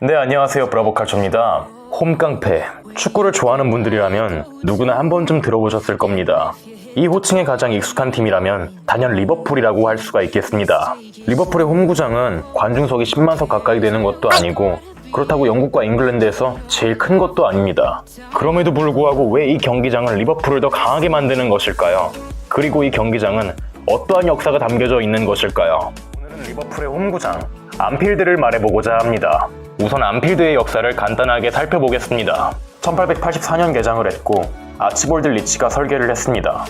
네, 안녕하세요. 브라보칼초입니다. 홈깡패. 축구를 좋아하는 분들이라면 누구나 한 번쯤 들어보셨을 겁니다. 이 호칭에 가장 익숙한 팀이라면 단연 리버풀이라고 할 수가 있겠습니다. 리버풀의 홈구장은 관중석이 10만석 가까이 되는 것도 아니고 그렇다고 영국과 잉글랜드에서 제일 큰 것도 아닙니다. 그럼에도 불구하고 왜 이 경기장은 리버풀을 더 강하게 만드는 것일까요? 그리고 이 경기장은 어떠한 역사가 담겨져 있는 것일까요? 오늘은 리버풀의 홈구장 안필드를 말해보고자 합니다. 우선 안필드의 역사를 간단하게 살펴보겠습니다. 1884년 개장을 했고 아치볼드 리치가 설계를 했습니다.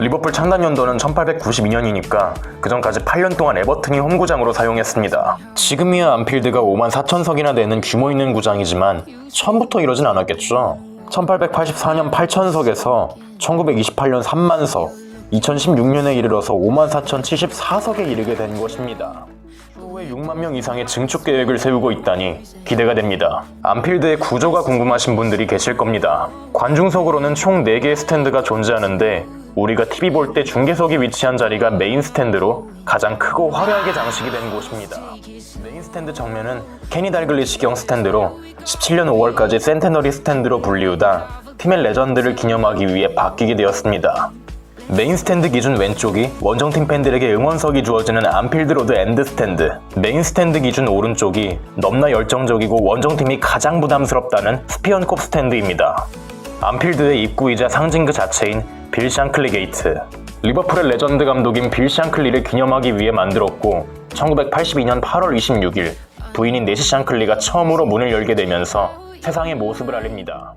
리버풀 창단 연도는 1892년이니까 그 전까지 8년 동안 에버튼이 홈구장으로 사용했습니다. 지금이야 안필드가 5만 4천 석이나 되는 규모 있는 구장이지만 처음부터 이러진 않았겠죠. 1884년 8천 석에서 1928년 3만 석, 2016년에 이르러서 5만 4,074석에 이르게 된 것입니다. 추후에 6만 명 이상의 증축 계획을 세우고 있다니 기대가 됩니다. 안필드의 구조가 궁금하신 분들이 계실 겁니다. 관중석으로는 총 4개의 스탠드가 존재하는데 우리가 TV 볼 때 중계석이 위치한 자리가 메인 스탠드로 가장 크고 화려하게 장식이 된 곳입니다. 메인 스탠드 정면은 케니 달글리시경 스탠드로 17년 5월까지 센테너리 스탠드로 불리우다 팀의 레전드를 기념하기 위해 바뀌게 되었습니다. 메인 스탠드 기준 왼쪽이 원정팀 팬들에게 응원석이 주어지는 안필드 로드 엔드 스탠드 메인 스탠드 기준 오른쪽이 넘나 열정적이고 원정팀이 가장 부담스럽다는 스피언콥 스탠드입니다. 안필드의 입구이자 상징 그 자체인 빌 샹클리 게이트 리버풀의 레전드 감독인 빌 샹클리를 기념하기 위해 만들었고 1982년 8월 26일 부인인 네시 샹클리가 처음으로 문을 열게 되면서 세상의 모습을 알립니다.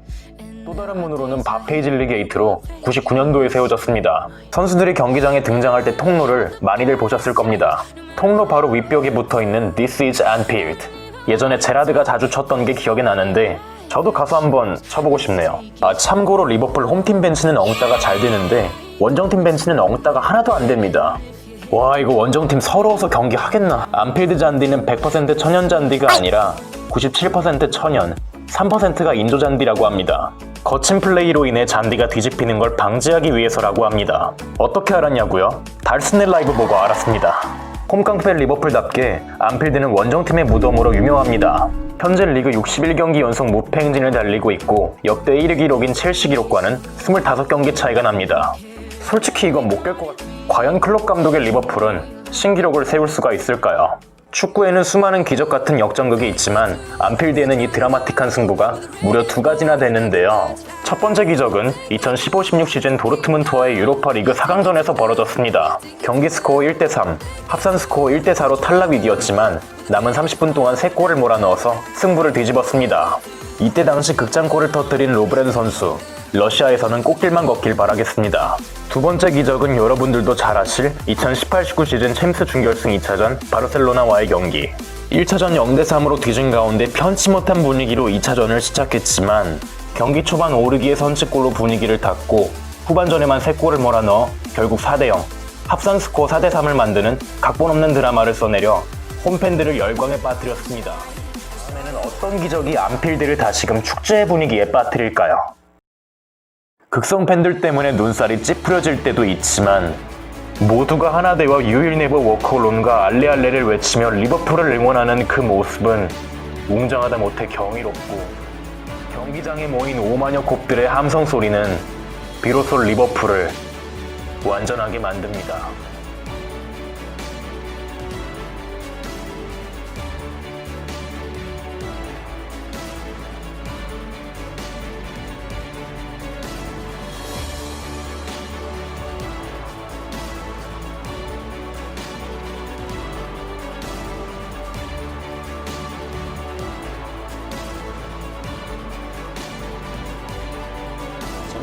또 다른 문으로는 바페이즐리 게이트로 99년도에 세워졌습니다. 선수들이 경기장에 등장할 때 통로를 많이들 보셨을 겁니다. 통로 바로 윗벽에 붙어 있는 This is Anfield. 예전에 제라드가 자주 쳤던 게 기억이 나는데 저도 가서 한번 쳐보고 싶네요. 아 참고로 리버풀 홈팀 벤치는 엉따가 잘 되는데 원정팀 벤치는 엉따가 하나도 안 됩니다. 와 이거 원정팀 서러워서 경기 하겠나? 안필드 잔디는 100% 천연 잔디가 아니라 97% 천연, 3%가 인조 잔디라고 합니다. 거친 플레이로 인해 잔디가 뒤집히는 걸 방지하기 위해서라고 합니다. 어떻게 알았냐고요? 달스넷 라이브 보고 알았습니다. 홈깡패 리버풀답게 안필드는 원정팀의 무덤으로 유명합니다. 현재 리그 61경기 연속 무패 행진을 달리고 있고 역대 1위 기록인 첼시 기록과는 25경기 차이가 납니다. 솔직히 이건 못 깰 것 같아. 과연 클럽 감독의 리버풀은 신기록을 세울 수가 있을까요? 축구에는 수많은 기적 같은 역전극이 있지만 안필드에는 이 드라마틱한 승부가 무려 두 가지나 되는데요. 첫 번째 기적은 2015-16 시즌 도르트문트와의 유로파 리그 4강전에서 벌어졌습니다. 경기 스코어 1대3, 합산 스코어 1대4로 탈락 위기였지만 남은 30분 동안 3골을 몰아넣어서 승부를 뒤집었습니다. 이때 당시 극장골을 터뜨린 로브렌 선수, 러시아에서는 꽃길만 걷길 바라겠습니다. 두 번째 기적은 여러분들도 잘 아실 2018-19 시즌 챔스 준결승 2차전 바르셀로나와의 경기. 1차전 0대3으로 뒤진 가운데 편치 못한 분위기로 2차전을 시작했지만 경기 초반 오르기의 선취골로 분위기를 탔고 후반전에만 3골을 몰아넣어 결국 4대0 합산 스코어 4대3을 만드는 각본 없는 드라마를 써내려 홈팬들을 열광에 빠뜨렸습니다. 다음에는 어떤 기적이 안필드를 다시금 축제의 분위기에 빠뜨릴까요? 극성 팬들 때문에 눈살이 찌푸려질 때도 있지만 모두가 하나 되어 유일 네버 워커론과 알레알레를 외치며 리버풀을 응원하는 그 모습은 웅장하다 못해 경이롭고 경기장에 모인 5만여 곱들의 함성 소리는 비로소 리버풀을 완전하게 만듭니다.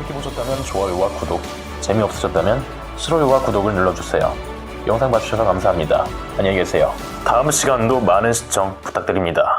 재밌게 보셨다면 좋아요와 구독, 재미없으셨다면 싫어요와 구독을 눌러주세요. 영상 봐주셔서 감사합니다. 안녕히 계세요. 다음 시간도 많은 시청 부탁드립니다.